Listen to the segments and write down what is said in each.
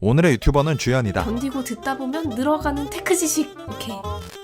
오늘의 유튜버는 주연이다. 견디고 듣다 보면 늘어가는 테크 지식. 오케이.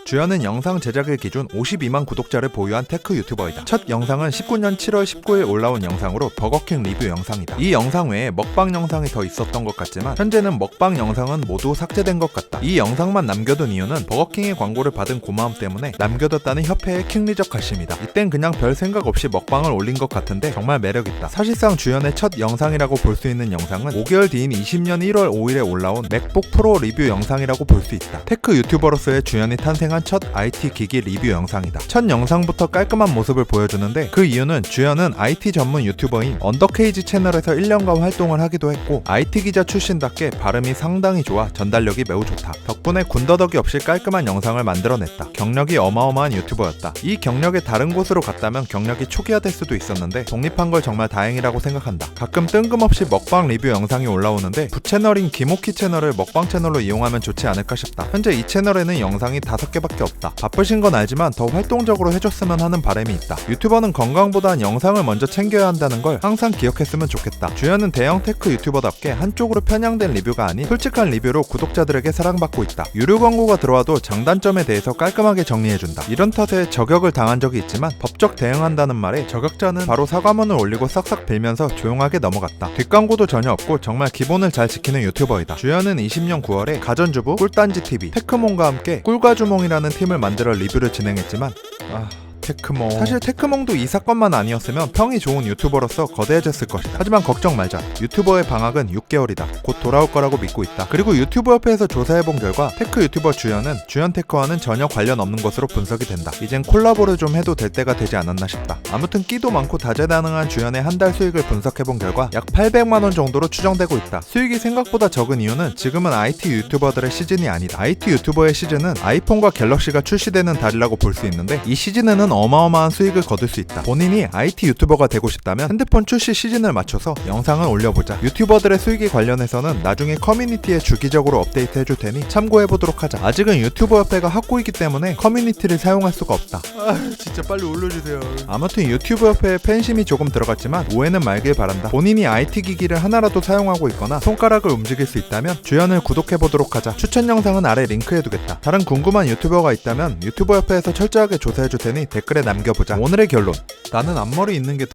주연은 영상 제작일 기준 52만 구독자를 보유한 테크 유튜버이다. 첫 영상은 19년 7월 19일 올라온 영상으로 버거킹 리뷰 영상이다. 이 영상 외에 먹방 영상이 더 있었던 것 같지만 현재는 먹방 영상은 모두 삭제된 것 같다. 이 영상만 남겨둔 이유는 버거킹의 광고를 받은 고마움 때문에 남겨뒀다는 협회의 킹리적 가심이다. 이땐 그냥 별 생각 없이 먹방을 올린 것 같은데 정말 매력있다. 사실상 주연의 첫 영상이라고 볼 수 있는 영상은 5개월 뒤인 20년 1월 5일에 올라온 맥북 프로 리뷰 영상이라고 볼 수 있다. 테크 유튜버로서의 주연이 탄생한 첫 IT 기기 리뷰 영상이다. 첫 영상부터 깔끔한 모습을 보여주는데 그 이유는 주연은 IT 전문 유튜버인 언더케이지 채널에서 1년간 활동을 하기도 했고 IT 기자 출신답게 발음이 상당히 좋아 전달력이 매우 좋다. 덕분에 군더더기 없이 깔끔한 영상을 만들어냈다. 경력이 어마어마한 유튜버였다. 이 경력이 다른 곳으로 갔다면 경력이 초기화될 수도 있었는데 독립한 걸 정말 다행이라고 생각한다. 가끔 뜬금없이 먹방 리뷰 영상이 올라오는데 부채널인 김오키 채널을 먹방 채널로 이용하면 좋지 않을까 싶다. 현재 이 채널에는 영상이 5개 밖에 없다. 바쁘신 건 알지만 더 활동적으로 해줬으면 하는 바람이 있다. 유튜버는 건강보단 영상을 먼저 챙겨야 한다는 걸 항상 기억했으면 좋겠다. 주연은 대형 테크 유튜버답게 한쪽으로 편향된 리뷰가 아닌 솔직한 리뷰로 구독자들에게 사랑받고 있다. 유료 광고가 들어와도 장단점에 대해서 깔끔하게 정리해준다. 이런 탓에 저격을 당한 적이 있지만 법적 대응한다는 말에 저격자는 바로 사과문을 올리고 싹싹 빌면서 조용하게 넘어갔다. 뒷광고도 전혀 없고 정말 기본을 잘 지키는 유튜버이다. 주연은 20년 9월에 가전주부 꿀단지 TV 테크몬과 함께 꿀과주몽이라 는 팀을 만들어 리뷰를 진행했지만 아. 테크몽. 사실 테크몽도 이 사건만 아니었으면 평이 좋은 유튜버로서 거대해졌을 것이다 하지만 걱정 말자. 유튜버의 방학은 6개월이다. 곧 돌아올 거라고 믿고 있다. 그리고 유튜브 협회에서 조사해본 결과 테크 유튜버 주연은 주연 테크와는 전혀 관련 없는 것으로 분석이 된다. 이젠 콜라보를 좀 해도 될 때가 되지 않았나 싶다. 아무튼 끼도 많고 다재다능한 주연의 한 달 수익을 분석해본 결과 약 800만 원 정도로 추정되고 있다. 수익이 생각보다 적은 이유는 지금은 IT 유튜버들의 시즌이 아니다. IT 유튜버의 시즌은 아이폰과 갤럭시가 출시되는 달이라고 볼 수 있는데 이 시즌에는 어마어마한 수익을 거둘 수 있다. 본인이 IT 유튜버가 되고 싶다면 핸드폰 출시 시즌을 맞춰서 영상을 올려보자. 유튜버들의 수익에 관련해서는 나중에 커뮤니티에 주기적으로 업데이트 해줄 테니 참고해보도록 하자. 아직은 유튜버 협회가 확고이기 때문에 커뮤니티를 사용할 수가 없다. 아 진짜 빨리 올려주세요. 아무튼 유튜브 협회에 팬심이 조금 들어갔지만 오해는 말길 바란다. 본인이 IT 기기를 하나라도 사용하고 있거나 손가락을 움직일 수 있다면 주연을 구독해보도록 하자. 추천 영상은 아래 링크해두겠다. 다른 궁금한 유튜버가 있다면 유튜버 협회에서 철저하게 조사해줄 테니 댓글에 남겨보자. 오늘의 결론. 나는 앞머리 있는 게